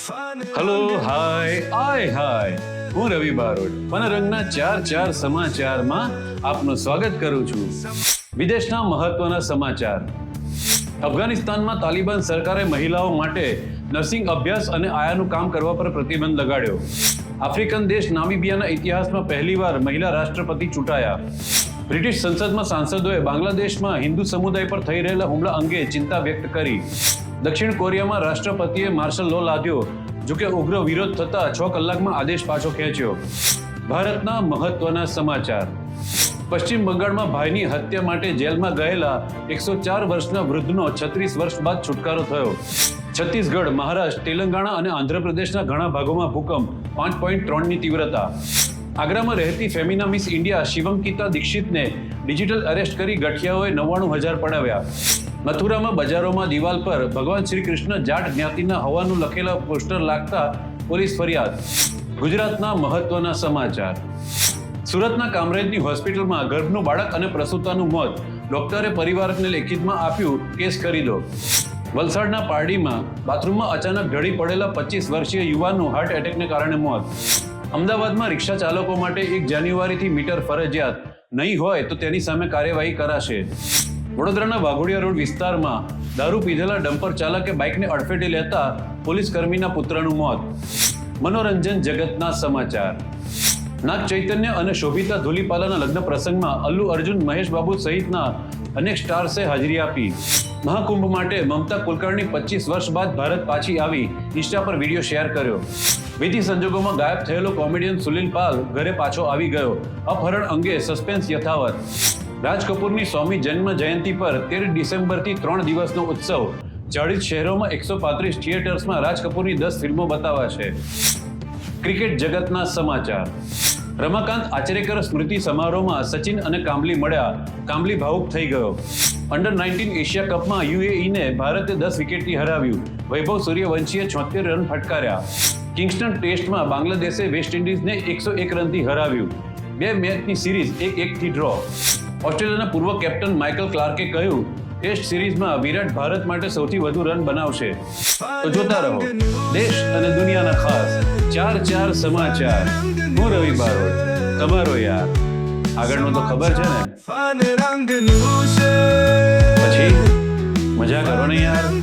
Hello hi આય હાય હું રવિ બારોટ મનરંગના ચાર ચાર સમાચારમાં આપનું સ્વાગત કરું છું. વિદેશના મહત્વના સમાચાર. અફઘાનિસ્તાનમાં તાલિબાન સરકારે મહિલાઓ માટે નર્સિંગ અભ્યાસ અને આયાનું કામ કરવા પર પ્રતિબંધ લગાડ્યો. આફ્રિકન દેશ નામિબિયાના ઇતિહાસમાં પહેલીવાર મહિલા રાષ્ટ્રપતિ ચૂંટાયા. બ્રિટિશ સંસદમાં સાંસદોએ બાંગ્લાદેશમાં હિન્દુ સમુદાય પર થઈ રહેલા હુમલા અંગે ચિંતા વ્યક્ત કરી. દક્ષિણ કોરિયામાં રાષ્ટ્રપતિએ માર્શલ લો લાદ્યો, જોકે ઉગ્ર વિરોધ થતા છ કલાકમાં આદેશ પાછો ખેંચ્યો. ભારતના મહત્વના સમાચાર. પશ્ચિમ બંગાળમાં ભાઈની હત્યા માટે જેલમાં ગયેલા એકસો ચાર વર્ષના વૃદ્ધનો છત્રીસ વર્ષ બાદ છુટકારો થયો. છત્તીસગઢ, મહારાષ્ટ્ર, તેલંગાણા અને આંધ્રપ્રદેશના ઘણા ભાગોમાં ભૂકંપ, પાંચ પોઈન્ટ ત્રણની તીવ્રતા. આગ્રામાં રહેતી ફેમિના મિસ ઇન્ડિયા શિવંકિતા દીક્ષિતને ડિજિટલ અરેસ્ટ કરી ગઠિયાઓએ નવ્વાણું હજાર પડાવ્યા. મથુરામાં બજારોમાં દિવાલ પર ભગવાન શ્રી કૃષ્ણ જાટ જ્ઞાતિના હોવાનું લખેલા પોસ્ટર લાગતા પોલીસ ફરિયાદ. ગુજરાતના મહત્વના સમાચાર. સુરતના કામરેજની હોસ્પિટલમાં ગર્ભનું બાળક અને પ્રસૂતાનું મોત. ડોક્ટરે પરિવારને લેખિતમાં આપ્યું, કેસ કરી દો વલસાડના પારડીમાં બાથરૂમમાં અચાનક ઢળી પડેલા પચીસ વર્ષીય યુવાનનું હાર્ટ એટેકને કારણે મોત. અમદાવાદમાં રિક્ષા ચાલકો માટે એક જાન્યુઆરીથી મીટર ફરજિયાત. નહીં હોય તો તેની સામે કાર્યવાહી કરાશે. વડોદરાના વાઘોડિયા રોડ વિસ્તારમાં દારૂ પીધેલા ડમ્પર ચાલકે બાઇકને અડફેટે લેતા પોલીસ કર્મીના પુત્રનું મોત. મનોરંજન જગતના સમાચાર. નાગ ચૈતન્ય અને શોભિતા ધુલીપાલાના લગ્ન પ્રસંગમાં અલ્લુ અર્જુન, મહેશ બાબુ સહિતના અનેક સ્ટાર્સે હાજરી આપી. મહાકુંભ માટે મમતા કુલકર્ણી પચીસ વર્ષ બાદ ભારત પાછી આવી. ઇન્સ્ટા પર વીડિયો શેર કર્યો. વિધિ સંજોગોમાં ગાયબ થયેલો કોમેડિયન સુનિલ પાલ ઘરે પાછો આવી ગયો. અપહરણ અંગે સસ્પેન્સ યથાવત. રાજ કપૂરની સ્વામી જન્મ જયંતિ પર તેર ડિસેમ્બરથી ત્રણ દિવસનો ઉત્સવ. ચાળીસ શહેરોમાં એકસો પાંત્રીસ થિયેટર્સમાં રાજ કપૂરની દસ ફિલ્મો બતાવાશે ક્રિકેટ જગતના સમાચાર. રમાકાંત આચરેકર સ્મૃતિ સમારોહમાં સચિન અને કામલી મળ્યા. કામલી ભાવુક થઈ ગયો. અંડર નાઇન્ટીન એશિયા કપમાં યુએઈને ભારતે દસ વિકેટથી હરાવ્યું. વૈભવ સૂર્યવંશીએ છોતેર રન ફટકાર્યા. કિંગસ્ટન ટેસ્ટમાં બાંગ્લાદેશે વેસ્ટ ઇન્ડિઝને એકસો એક રનથી હરાવ્યું. બે મેચની સિરીઝ એક એકથી ડ્રો. ઓસ્ટ્રેલિયાના પૂર્વ કેપ્ટન માઇકલ ક્લાર્કે કહ્યું ટેસ્ટ સિરીઝમાં વિરાટ ભારત માટે સૌથી વધુ રન બનાવશે. તો જોતા રહો. દેશ અને દુનિયાના ખાસ ચાર ચાર સમાચાર. હું રવિ બારોટ. તમારો યાર. આગળનું તો ખબર છે ને? પછી મજા કરો ને યાર.